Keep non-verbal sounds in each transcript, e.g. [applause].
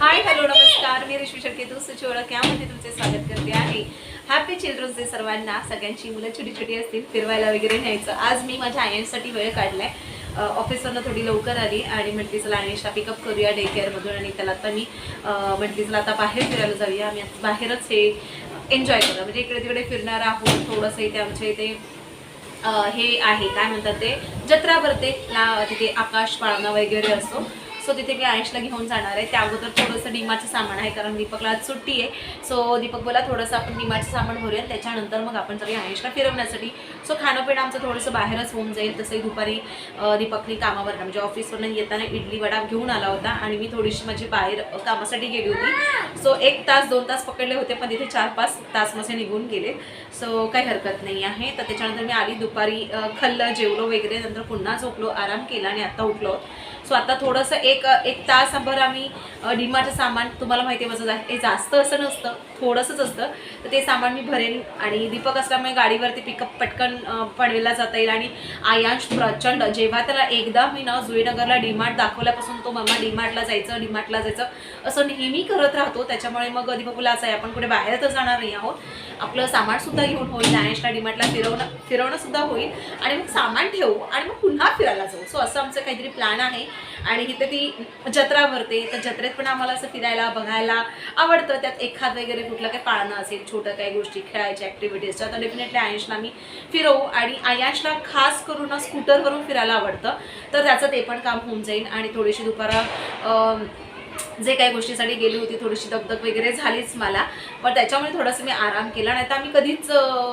Hi hello नमस्कार. मी ऋषी शेळके तू सुची ओळख यामध्ये तुमचे स्वागत करते आहे. हॅपी चिल्ड्रन्स डे सर्वांना. सगळ्यांची मुलं छोटी छोटी असतील फिरवायला वगैरे न्यायचं. आज मी माझ्या आयनसाठी वेळ काढलाय. आहे ऑफिसवरनं थोडी लवकर आली आणि म्हटली चला आयन्सला पिकअप करूया डे केअरमधून आणि त्याला आता मी म्हटली चला आता बाहेर फिरायला जाऊया. आम्ही बाहेरच हे एन्जॉय करूया. म्हणजे इकडे तिकडे फिरणार आहोत. थोडंसं इथे आमच्या इथे हे आहे. काय म्हणतात ते? जत्रा भरते. तिथे आकाश पाळणा वगैरे असतो. सो तिथे मी आयुषला घेऊन जाणार आहे. त्या अगोदर थोडंसं डिमाचं सामान आहे कारण दीपकला आज सुट्टी आहे. सो दीपक बोला थोडंसं आपण डिमाचं सामान भरूया त्याच्यानंतर मग आपण जाऊया आयुषला फिरवण्यासाठी. सो खाणं पिणं आमचं थोडंसं बाहेरच होऊन जाईल. तसंही दुपारी दीपकनी कामावर म्हणजे ऑफिसवरून येताना इडली वडा घेऊन आला होता आणि मी थोडीशी माझी बाहेर कामासाठी गेली होती. सो एक तास दोन तास पकडले होते पण तिथे चार पाच तास माझे निघून गेले. सो काही हरकत नाही आहे. तर त्याच्यानंतर मी आली दुपारी खाल्लं जेवलो वगैरे. नंतर पुन्हा झोपलो आराम केला आणि आत्ता उठलो. सो आता थोडंसं एक एक तासभर आम्ही डिमाचं सामान तुम्हाला माहिती आहे माझं हे जास्त असं नसतं थोडंसंच असतं. तर ते सामान मी भरेन आणि दीपक असल्यामुळे गाडीवरती पिकअप पटकन अ, जाता येईल. आणि आयांश प्रचंड जेव्हा त्याला एकदा मी ना जुईनगरला डीमार्ट दाखवल्यापासून तो मम्मा डीमार्टला जायचं डीमार्टला जायचं असं नेहमी करत राहतो. त्याच्यामुळे मग दीपक असं आहे आपण कुठे बाहेर तर जाणार नाही आहोत. आपलं सामानसुद्धा घेऊन होईल आयांशला डीमार्टला फिरवणं फिरवणंसुद्धा होईल. आणि मग सामान ठेवू आणि मग पुन्हा फिरायला जाऊ. सो असं आमचं काहीतरी प्लॅन आहे. आणि इथे ती जत्रा भरते. तर जत्रेत पण आम्हाला असं फिरायला बघायला आवडतं. त्यात एखाद वगैरे कुठलं काही पाळणं असेल छोटं काही गोष्टी खेळायच्या ॲक्टिव्हिटीजच्या तर डेफिनेटली आयन्सला मी फिरवू. आणि आयन्सला खास करून ना स्कूटरवरून फिरायला आवडतं. तर त्याचं ते पण काम होऊन जाईल. आणि थोडीशी दुपारा जे काही गोष्टीसाठी गेली होती थोडीशी दगदग वगैरे झालीच मला. पण त्याच्यामुळे थोडंसं मी आराम केला. नाही तर आम्ही कधीच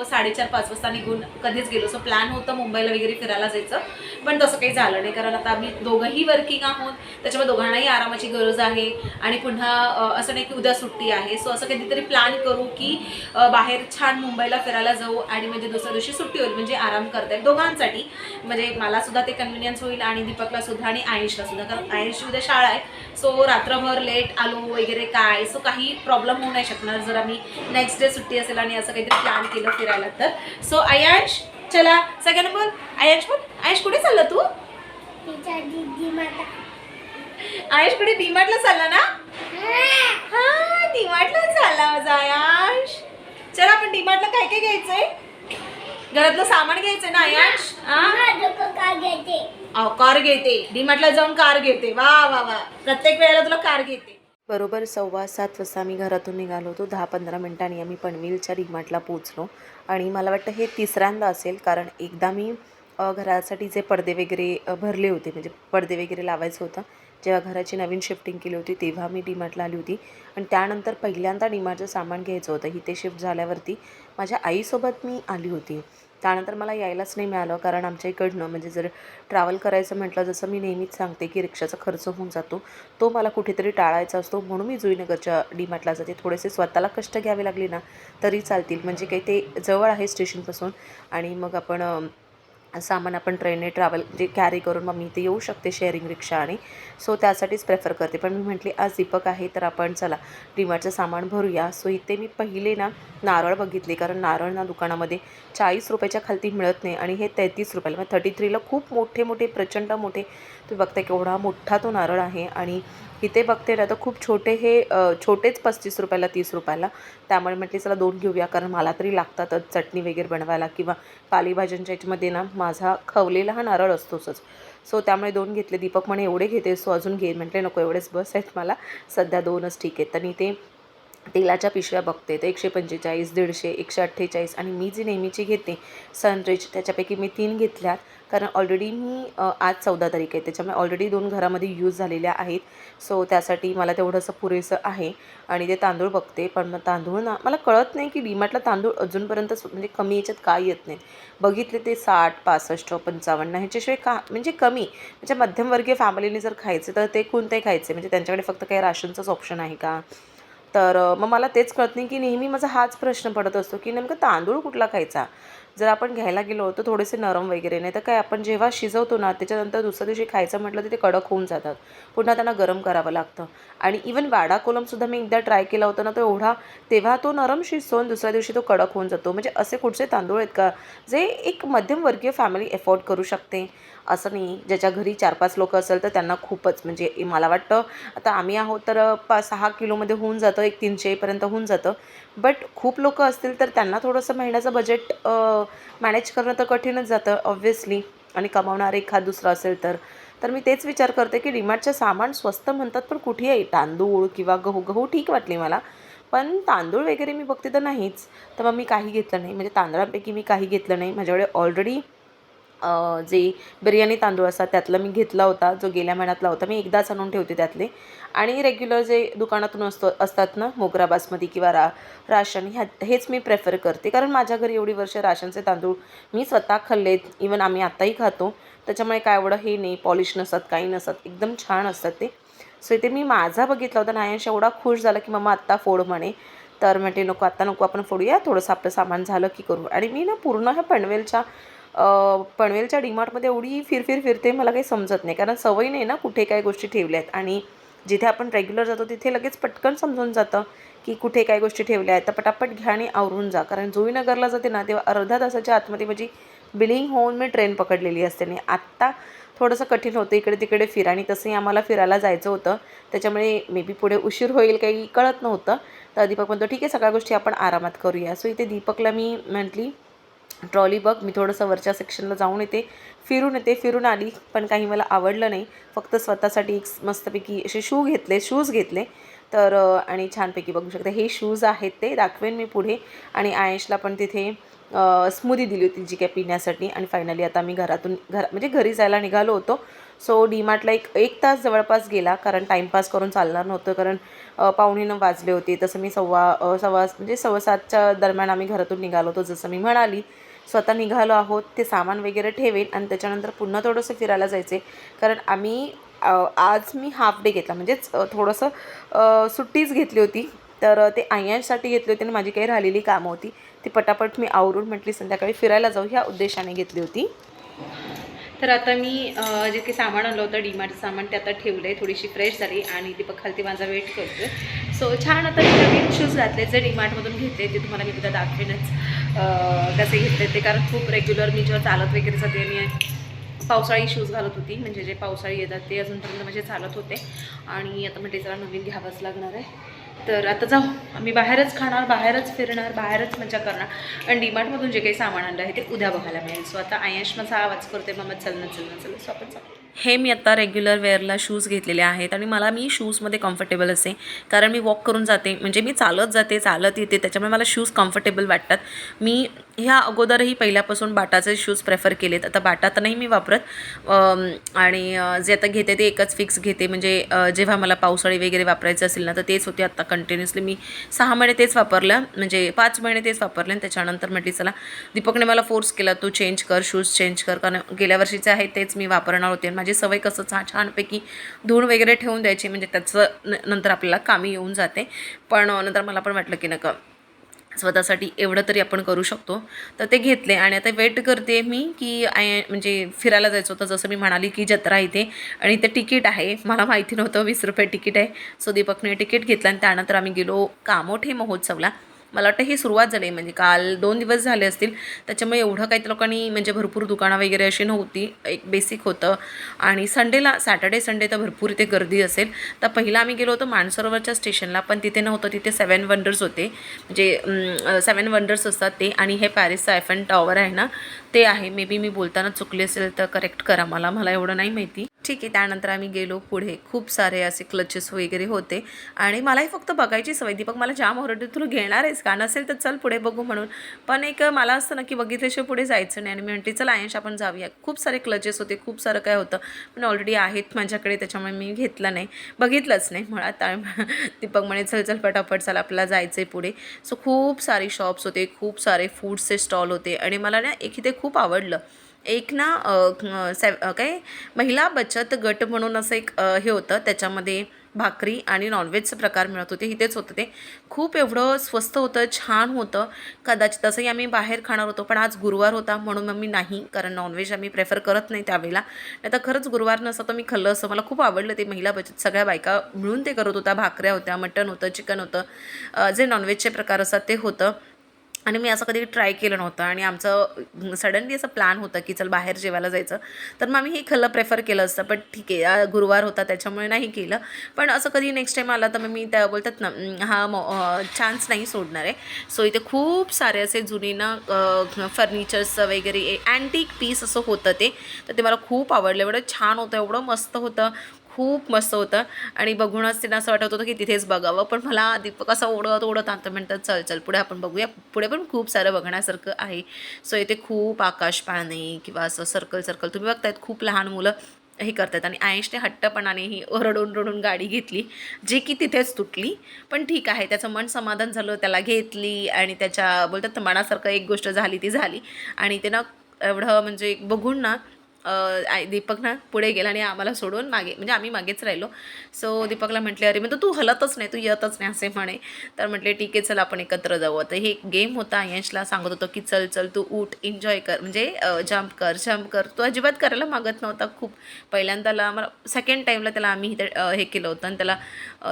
साडेचार पाच वाजता निघून कधीच गेलो. सो प्लॅन होतं मुंबईला वगैरे फिरायला जायचं. पण तसं काही झालं नाही. कारण आता आम्ही दोघंही वर्किंग आहोत. त्याच्यामुळे दोघांनाही आरामाची गरज आहे. आणि पुन्हा असं नाही की उद्या सुट्टी आहे. सो असं कधीतरी प्लॅन करू की बाहेर छान मुंबईला फिरायला जाऊ आणि म्हणजे दुसऱ्या दिवशी सुट्टी होईल. म्हणजे आराम करता येईल. दोघांसाठी. म्हणजे मला सुद्धा ते कन्व्हिनियन्स होईल आणि दीपकला सुद्धा आणि आयुषला सुद्धा. कारण आयुषची उद्या शाळा आहे. सो रात्रभर लेट आलो वगैरे काय? सो काही प्रॉब्लेम होऊ नाही शकणार. जर आम्ही नेक्स्ट डे सुट्टी असेल आणि असं काहीतरी प्लॅन केलं फिरायला तर. सो आयांश चला. सगळ्यांना बोल आयांश बोल. आयुष कुठे चालला तू? आयुष कुठे? डीमार्टला चालला ना? हा. डीमार्टला चालला माझा आयांश चला आपण डीमार्टला काय काय घ्यायचंय? घरातलं सामान घ्यायचंय ना आयांश घेते अहो, कार घेते. डीमार्टला जाऊन कार घेते. वा वा वा. प्रत्येक वेळेला तुला कार घेते. बरोबर सव्वा सात वाजता आम्ही घरातून निघालो होतो. दहा पंधरा मिनिटांनी आम्ही पनवेलच्या डीमार्टला पोचलो आणि मला वाटतं हे तिसऱ्यांदा असेल कारण एकदा मी घरासाठी जे पडदे वगैरे भरले होते म्हणजे पडदे वगैरे लावायचं होतं जेव्हा घराची नवीन शिफ्टिंग केली होती तेव्हा मी डीमार्टला आली होती. आणि त्यानंतर पहिल्यांदा डीमार्टचं सामान घ्यायचं होतं इथे शिफ्ट झाल्यावरती माझ्या आईसोबत मी आली होती. त्यानंतर मला यायलाच नाही मिळालं कारण आमच्या इकडनं म्हणजे जर ट्रॅव्हल करायचं म्हटलं जसं मी नेहमीच सांगते की रिक्षाचा खर्च होऊन जातो तो मला कुठेतरी टाळायचा असतो. म्हणून मी जुईनगरच्या डीमार्टला जाते. थोडेसे स्वतःला कष्ट घ्यावे लागले ना तरी चालतील. म्हणजे काही ते जवळ आहे स्टेशनपासून. आणि मग आपण सामान आपण ट्रेनने ट्रॅव्हल जे कॅरी करून मग मी इथे येऊ शकते शेअरिंग रिक्षा आणि. सो त्यासाठीच प्रेफर करते. पण मी म्हटली आज दीपक आहे तर आपण चला डीमार्टचं सामान भरूया. सो इथे मी पहिले ना नारळ बघितले कारण नारळ ना दुकानामध्ये चाळीस रुपयाच्या खालती मिळत नाही. आणि हे तेहतीस रुपयाला मग थर्टी थ्रीला खूप मोठे मोठे प्रचंड मोठे तुम्ही बघताय केवढा मोठा तो नारळ आहे आणि इथे बघते ना तर खूप छोटे हे छोटेच पस्तीस रुपयाला तीस रुपयाला. त्यामुळे म्हटले चला दोन घेऊया कारण मला तरी लागतातच चटणी वगैरे बनवायला किंवा पालेभाज्यांच्या याच्यामध्ये ना माझा खवलेला हा नारळ असतोच. सो त्यामुळे दोन घेतले. दीपक म्हणे एवढे घेते सो अजून घे. म्हटले नको एवढेच बस आहेत मला. सध्या दोनच ठीक आहेत. आणि ते तेलाच्या पिशव्या बघते तर एकशे पंचेचाळीस दीडशे एकशे अठ्ठेचाळीस आणि मी जी नेहमीची घेते सनरिच त्याच्यापैकी मी तीन घेतल्यात. कारण ऑलरेडी मी आज चौदा तारीख आहे त्याच्यामुळे ऑलरेडी दोन घरामध्ये यूज झालेल्या आहेत. सो त्यासाठी मला तेवढंसं पुरेसं आहे. आणि ते तांदूळ बघते पण मग तांदूळ ना मला कळत नाही की डीमार्टला तांदूळ अजूनपर्यंत म्हणजे कमी याच्यात काय येत नाहीत. बघितले ते साठ पासष्ट पंचावन्न ह्याच्याशिवाय का म्हणजे कमी. म्हणजे मध्यमवर्गीय फॅमिलीने जर खायचे तर ते कोणते खायचे म्हणजे त्यांच्याकडे फक्त काही राशनचंच ऑप्शन आहे का? तर मग मला तेच कळत नाही की नेहमी माझा हाच प्रश्न पडत असतो की नेमकं तांदूळ कुठला खायचा? जर आपण घ्यायला गेलो तर थोडेसे नरम वगैरे नाही तर काय आपण जेव्हा शिजवतो ना त्याच्यानंतर दुसऱ्या दिवशी खायचं म्हटलं तर ते कडक होऊन जातात. पुन्हा त्यांना गरम करावं लागतं. आणि इवन वाडा कोलमसुद्धा मी एकदा ट्राय केला होता ना तो एवढा तेव्हा तो नरम शिजतो आणि दुसऱ्या दिवशी तो कडक होऊन जातो. म्हणजे असे कुठचे तांदूळ आहेत का जे एक मध्यमवर्गीय फॅमिली एफोर्ड करू शकते? असं नाही ज्याच्या घरी चार पाच लोक असेल तर त्यांना खूपच म्हणजे मला वाटतं आता आम्ही आहोत तर पाच सहा किलोमध्ये होऊन जातं एक तीनशेपर्यंत होऊन जातं. बट खूप लोक असतील तर त्यांना थोडंसं महिन्याचं बजेट मॅनेज करणं तर कठीणच जातं ऑब्व्हियसली आणि कमावणारं एखाद दुसरं असेल तर. तर मी तेच विचार करते की डीमार्टचं सामान स्वस्त म्हणतात पण कुठे आहे तांदूळ किंवा गहू गहू ठीक वाटली मला. पण तांदूळ वगैरे मी बघते तर नाहीच. तर मग मी काही घेतलं नाही. म्हणजे तांदळापैकी मी काही घेतलं नाही. माझ्याकडे ऑलरेडी जे बिर्याणी तांदूळ असतात त्यातलं मी घेतला होता जो गेल्या महिन्यातला होता. मी एकदाच आणून ठेवते त्यातले. आणि रेग्युलर जे दुकानातून असतो असतात ना मोगरा बासमती किंवा रा राशन ह्या हेच मी प्रेफर करते. कारण माझ्या घरी एवढी वर्ष राशनचे तांदूळ मी स्वतः खाल्लेत इवन आम्ही आत्ताही खातो. त्याच्यामुळे काय एवढं हे नाही पॉलिश नसतात काही नसतात. एकदम छान असतात ते. सो इथे मी माझा बघितला होता. नायांश एवढा खुश झाला की मम्मा आत्ता फोड म्हणे. तर म्हणते नको आत्ता नको आपण फोडूया. थोडंसं आपलं सामान झालं की करू. आणि मी ना पूर्ण ह्या पनवेलच्या पनवेलच्या डीमार्टमध्ये एवढी फिरफिर फिरते मला काही समजत नाही. कारण सवय नाही ना कुठे काय गोष्टी ठेवल्या आहेत आणि जिथे आपण रेग्युलर जातो तिथे लगेच पटकन समजून जातं की कुठे काय गोष्टी ठेवल्या आहेत. तर पटापट घ्या आणि आवरून जा. कारण जुईनगरला जाते ना तेव्हा अर्धा तासाच्या आतमध्ये माझी बिलिंग होऊन मी ट्रेन पकडलेली असते. आणि आत्ता थोडंसं कठीण होतं. इकडे तिकडे फिरा. आणि तसंही आम्हाला फिरायला जायचं होतं. त्याच्यामुळे मे बी पुढे उशीर होईल काही कळत नव्हतं. तर दीपक म्हणतो ठीक आहे सगळ्या गोष्टी आपण आरामात करूया. सो इथे दीपकला मी म्हटली ट्रॉली बघ मी थोडंसं वरच्या सेक्शनला जाऊन येते. फिरून येते फिरून आली पण काही मला आवडलं नाही. फक्त स्वतःसाठी एक मस्तपैकी असे शू घेतले शूज घेतले. तर आणि छानपैकी बघू शकता. हे शूज आहेत ते दाखवेन मी पुढे. आणि आयशला पण तिथे स्मूदी दिली होती जी काय पिण्यासाठी. आणि फायनली आता मी घरातून घर म्हणजे घरी जायला निघालो होतो. सो डीमार्टला एक एक तास जवळपास गेला. कारण टाईमपास करून चालणार नव्हतं. कारण पाहुणीनं वाजले होते. तसं मी सव्वा सव्वा म्हणजे सव्वा सातच्या दरम्यान आम्ही घरातून निघालो होतो. जसं मी म्हणाली स्वतः निघालो आहोत ते सामान वगैरे ठेवेन आणि त्याच्यानंतर पुन्हा थोडंसं फिरायला जायचे कारण आम्ही आज मी हाफ डे घेतला. म्हणजेच थोडंसं सुट्टीच घेतली होती. तर ते आयांसाठी घेतली होती आणि माझी काही राहिलेली कामं होती. ती पटापट मी आवरून म्हटली संध्याकाळी फिरायला जाऊ ह्या उद्देशाने घेतली होती. तर आता मी जे काही सामान आणलं होतं डीमार्टचं सामान ते आता ठेवलं आहे थोडीशी फ्रेश झाली आणि दीपक खालती माझा वेट करतोय. सो छान आता मी नवीन शूज घातले जे डीमार्टमधून घेतले ते तुम्हाला मी उद्या दाखवेनच. कसे घेतले ते कारण खूप रेग्युलर मी जेव्हा चालत वगैरे जाते मी पावसाळी शूज घालत होती. म्हणजे जे पावसाळी येतात ते अजूनपर्यंत माझे चालत होते. आणि आता म्हणजे जरा नवीन घ्यावंच लागणार आहे. तर आता जाऊ. आम्ही बाहेरच खाणार बाहेरच फिरणार बाहेरच मजा करणार. आणि डीमार्टमधून जे काही सामान आणलं आहे ते उद्या बघायला मिळेल. सो आता आयश माझा आवाज करते मग चल ना चल ना चल. सो आपण जाऊ. हे मी आता रेग्युलर वेअरला शूज घेतलेले आहेत आणि मला मी शूजमध्ये कम्फर्टेबल असे कारण मी वॉक करून जाते म्हणजे मी चालत जाते चालत येते त्याच्यामुळे मला शूज कम्फर्टेबल वाटतात. मी ह्या अगोदरही पहिल्यापासून बाटाचे शूज प्रेफर केलेत. आता बाटा तर नाही मी वापरत. आणि जे आता घेते ते एकच फिक्स घेते. म्हणजे जेव्हा मला पावसाळी वगैरे वापरायचं असेल ना तर तेच होते आत्ता कंटिन्युअसली मी सहा महिने तेच वापरलं. म्हणजे पाच महिने तेच वापरले आणि त्याच्यानंतर म्हटली चला दीपकने मला फोर्स केला तू चेंज कर शूज चेंज कर. कारण गेल्या वर्षीचे आहेत तेच मी वापरणार होते आणि माझी सवय कसं छान छानपैकी धुवून वगैरे ठेवून द्यायची म्हणजे त्याचं न- नंतर आपल्याला कामी येऊन जाते. पण नंतर मला पण वाटलं की नका. स्वतःसाठी एवढं तरी आपण करू शकतो. तर ते घेतले आणि आता वेट करते मी की आय म्हणजे फिरायला जायचं होतं जसं मी म्हणाली की जत्रा इथे आणि ते तिकीट आहे. मला माहिती नव्हतं वीस रुपये तिकीट आहे. सो दीपकने तिकीट घेतलं आणि त्यानंतर आम्ही गेलो कामोठे महोत्सवला. मला वाटतं ही सुरुवात झाली. म्हणजे काल दोन दिवस झाले असतील. त्याच्यामुळे एवढं काही लोकांनी म्हणजे भरपूर दुकानं वगैरे अशी नव्हती. एक बेसिक होतं. आणि संडेला सॅटर्डे संडे तर भरपूर इथे गर्दी असेल. तर पहिला आम्ही गेलो होतो मानसरोवरच्या स्टेशनला पण तिथे नव्हतं. तिथे सेवन वंडर्स होते. म्हणजे सेवन वंडर्स असतात ते. आणि हे पॅरिसचं आयफन टॉवर आहे ना ते आहे. मे बी मी बोलताना चुकले असेल तर करेक्ट करा मला. मला एवढं नाही माहिती. ठीक आहे. त्यानंतर आम्ही गेलो पुढे. खूप सारे असे क्लचेस वगैरे होते. आणि मलाही फक्त बघायची सवय. दीपक मला जाम ओरडते तुला घेणार आहेस का नसेल तर चल पुढे बघू म्हणून. पण एक मला असतं ना की बघितल्याशिवाय पुढे जायचं नाही. आणि मी म्हणते चल आयश आपण जाऊया. खूप सारे क्लचेस होते खूप सारं काय होतं. पण ऑलरेडी आहेत माझ्याकडे त्याच्यामुळे मी घेतलं नाही. बघितलंच नाही मुळात. आणि [laughs] दीपक म्हणे चल चल पटापट चल आपल्याला जायचं आहे पुढे. सो खूप सारे शॉप्स होते खूप सारे फूड्सचे स्टॉल होते. आणि मला ना एक इथे खूप आवडलं. एक ना सॅ काय महिला बचत गट म्हणून असं एक हे होतं. त्याच्यामध्ये भाकरी आणि नॉनव्हेजचं प्रकार मिळत होते. इथेच होतं ते. खूप एवढं स्वस्त होतं छान होतं. कदाचित तसंही आम्ही बाहेर खाणार होतो पण आज गुरुवार होता म्हणून मग मी नाही कारण नॉनव्हेज आम्ही प्रेफर करत नाही त्यावेळेला. नाही तर खरंच गुरुवार नसतं तर मी खाल्लं असं मला खूप आवडलं ते महिला बचत. सगळ्या बायका मिळून ते करत होत्या. भाकऱ्या होत्या मटण होतं चिकन होतं. जे नॉनव्हेजचे प्रकार असतात ते होतं. आणि मी असं कधी ट्राय केलं नव्हतं आणि आमचं सडनली असं प्लॅन होतं की चल बाहेर जेवायला जायचं. तर मग आम्ही हे खाल्लं प्रेफर केलं असतं पण ठीक आहे गुरुवार होता त्याच्यामुळे नाही केलं. पण असं कधी नेक्स्ट टाईम आला तर मग मी त्या बोलतात ना हा हा चान्स नाही सोडणार आहे. सो इथे खूप सारे असे जुने ना फर्निचर्सचं वगैरे अँटिक पीस असं होतं ते. तर ते मला खूप आवडलं. एवढं छान होतं एवढं मस्त होतं. खूप मस्त होतं. आणि बघूनच त्यांना असं वाटत होतं की तिथेच बघावं. पण मला दीपक असं ओढत ओढत आणतं म्हणतात चल चल पुढे आपण बघूया. पुढे पण खूप सारं बघण्यासारखं आहे. सो इथे खूप आकाश पाळणे किंवा असं सर्कल सर्कल तुम्ही बघतायत खूप लहान मुलं हे करतात. आणि आयन्स्टे हट्टपणाने ही रडून रडून गाडी घेतली जी की तिथेच तुटली. पण ठीक आहे त्याचं मन समाधान झालं त्याला घेतली आणि त्याच्या बोलतात मनासारखं एक गोष्ट झाली ती झाली. आणि ते ना एवढं म्हणजे बघून ना आय दीपक ना पुढे गेला आणि आम्हाला सोडून मागे म्हणजे आम्ही मागेच राहिलो. सो दीपकला म्हटले अरे मग तू हलतच नाही तू येतच नाही असे म्हणे. तर म्हटले ठीक आहे चल आपण एकत्र जाऊ. आता हे गेम होता. यशला सांगत होतो की चल चल तू उठ एन्जॉय कर. म्हणजे जम्प कर जम्प कर. तो अजिबात करायला मागत नव्हता खूप. पहिल्यांदाला आम्हाला सेकंड टाईमला त्याला आम्ही हे केलं होतं. आणि त्याला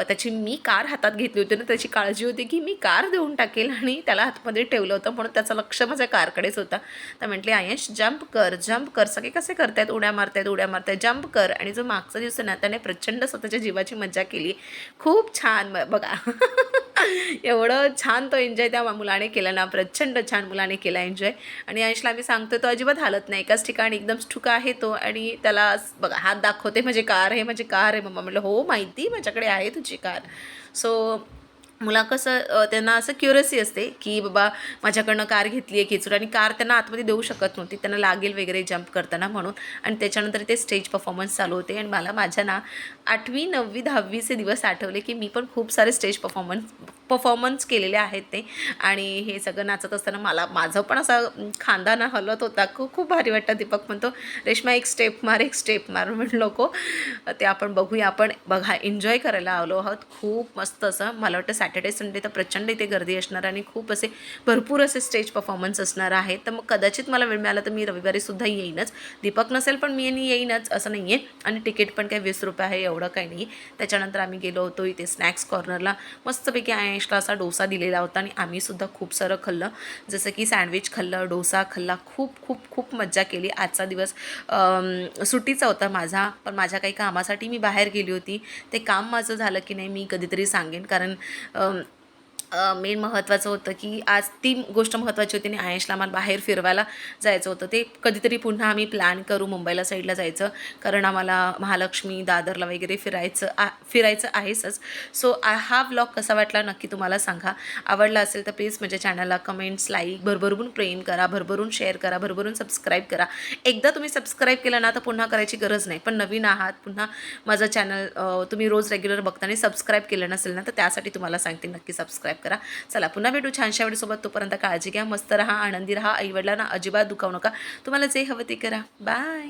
त्याची मी कार हातात घेतली होती ना त्याची काळजी होती की मी कार देऊन टाकेल आणि त्याला हातमध्ये ठेवलं होतं. म्हणून त्याचं लक्ष माझ्या कारकडेच होता. तर म्हटले आयश जम्प कर जम्प कर. सगळे कसे करतायत उड्या मारतायत उड्या मारतायत जम्प कर. आणि जो मागचा दिवस आहे ना त्याने प्रचंड स्वतःच्या जीवाची मज्जा केली. खूप छान. बघा. [laughs] एवढं छान तो एन्जॉय त्या मुलाने केला ना प्रचंड छान मुलाने केला एन्जॉय आणि अंशला आम्ही सांगतो तो अजिबात हालत नाही. एकाच ठिकाणी एकदम ठुका आहे तो. आणि त्याला बघा हात दाखवते म्हणजे कार आहे म्हणजे कार आहे. मम्मा म्हटलं हो माहिती. माझ्याकडे आहे तुझी कार. सो मुला कसं त्यांना असं क्युरसी असते की बाबा माझ्याकडनं कार घेतली आहे खिचून आणि कार त्यांना आतमध्ये देऊ शकत नव्हती. त्यांना लागेल वगैरे जम्प करताना म्हणून. आणि त्याच्यानंतर ते स्टेज परफॉर्मन्स चालू होते. आणि मला माझ्या ना आठवी नववी दहावीचे दिवस आठवले की मी पण खूप सारे स्टेज परफॉर्मन्स परफॉर्मन्स केलेले आहेत ते. आणि हे सगळं नाचत असताना मला माझं पण असा खांदा ना हलत होता. खूप खूप भारी वाटतं. दीपक म्हणतो रेश्मा एक स्टेप मार एक स्टेप मार. [laughs] म्हणलो को ते आपण बघूया. आपण बघा एन्जॉय करायला आलो आहोत. खूप मस्त असं मला वाटतं सॅटर्डे संडे तर प्रचंड इथे गर्दी असणार आणि खूप असे भरपूर असे स्टेज परफॉर्मन्स असणार आहेत. तर मग कदाचित मला वेळ मिळाला तर मी रविवारीसुद्धा येईनच. दीपक नसेल पण मी आणि येईनच असं नाही आहे आणि तिकीट पण काही वीस रुपये आहे एवढं काही नाही. त्याच्यानंतर आम्ही गेलो होतो इथे स्नॅक्स कॉर्नरला मस्तपैकी आहे महेशला असा डोसा दिलेला होता आणि आम्हीसुद्धा खूप सारं खाल्लं. जसं की सँडविच खाल्लं डोसा खाल्ला. खूप खूप खूप मज्जा केली. आजचा दिवस सुट्टीचा होता माझा पण माझ्या काही कामासाठी मी बाहेर गेली होती. ते काम माझं झालं की नाही मी कधीतरी सांगेन. कारण मेन महत्त्वाचं होतं की आज ती गोष्ट महत्त्वाची होती आणि आयशला आम्हाला बाहेर फिरवायला जायचं होतं. ते कधीतरी पुन्हा आम्ही प्लॅन करू मुंबईला साईडला जायचं. कारण आम्हाला महालक्ष्मी दादरला वगैरे फिरायचं आ फिरायचं आहेच सो आ हा ब्लॉग कसा वाटला नक्की तुम्हाला सांगा. आवडला असेल तर प्लीज माझ्या चॅनलला कमेंट्स लाईक भरभरून प्रेम करा भरभरून शेअर करा भरभरून सबस्क्राईब करा. एकदा तुम्ही सबस्क्राईब केलं ना तर पुन्हा करायची गरज नाही. पण नवीन आहात पुन्हा माझं चॅनल तुम्ही रोज रेग्युलर बघता आणि सबस्क्राईब केलं नसेल ना तर त्यासाठी तुम्हाला सांगते नक्की सबस्क्राईब करा. चला पुन्हा भेटू. छानशा वेळेसोबत तोपर्यंत काळजी घ्या मस्त राहा आनंदी राहा. आईवडिलांना अजिबात दुखावू नका. तुम्हाला जे हवं ते करा. बाय